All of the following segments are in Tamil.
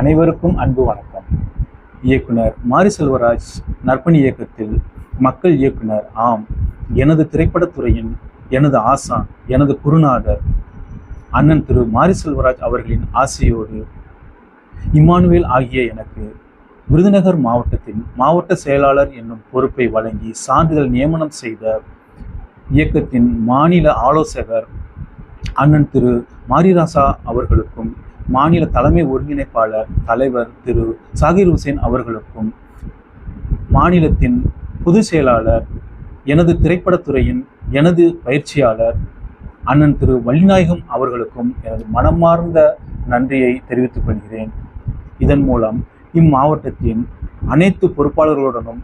அனைவருக்கும் அன்பு வணக்கம். இயக்குனர் மாரி செல்வராஜ் நற்பணி இயக்கத்தில் மக்கள் இயக்குனர் ஆம் எனது திரைப்படத்துறையின் எனது ஆசான் எனது குருநாதர் அண்ணன் திரு மாரி செல்வராஜ் அவர்களின் ஆசையோடு இம்மானுவேல் ஆகிய எனக்கு விருதுநகர் மாவட்டத்தின் மாவட்ட செயலாளர் என்னும் பொறுப்பை வழங்கி சான்றிதழ் நியமனம் செய்த இயக்கத்தின் மாநில ஆலோசகர் அண்ணன் திரு மாரிராசா அவர்களுக்கும் மாநில தலைமை ஒருங்கிணைப்பாளர் தலைவர் திரு சாகிர் ஹுசேன் அவர்களுக்கும் மாநிலத்தின் பொதுச் செயலாளர் எனது திரைப்படத்துறையின் எனது பயிற்சியாளர் அண்ணன் திரு வள்ளிநாயகம் அவர்களுக்கும் எனது மனமார்ந்த நன்றியை தெரிவித்துக் கொள்கிறேன். இதன் மூலம் இம்மாவட்டத்தின் அனைத்து பொறுப்பாளர்களுடனும்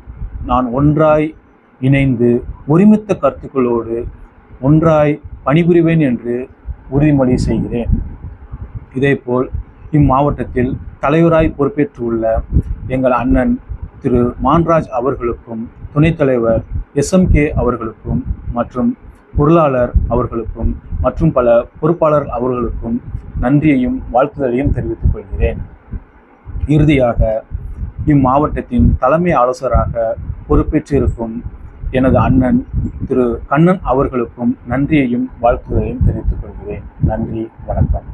நான் ஒன்றாய் இணைந்து ஒருமித்த கருத்துக்களோடு ஒன்றாய் பணிபுரிவேன் என்று உறுதிமொழி செய்கிறேன். இதேபோல் இம்மாவட்டத்தில் தலைவராய் பொறுப்பேற்றுள்ள எங்கள் அண்ணன் திரு மான்ராஜ் அவர்களுக்கும் துணைத் தலைவர் எஸ்எம்கே அவர்களுக்கும் மற்றும் பொருளாளர் அவர்களுக்கும் மற்றும் பல பொறுப்பாளர் அவர்களுக்கும் நன்றியையும் வாழ்த்துதலையும் தெரிவித்துக் கொள்கிறேன். இறுதியாக இம்மாவட்டத்தின் தலைமை ஆலோசராக பொறுப்பேற்றிருக்கும் எனது அண்ணன் திரு கண்ணன் அவர்களுக்கும் நன்றியையும் வாழ்த்துதலையும் தெரிவித்துக் கொள்கிறேன். நன்றி வணக்கம்.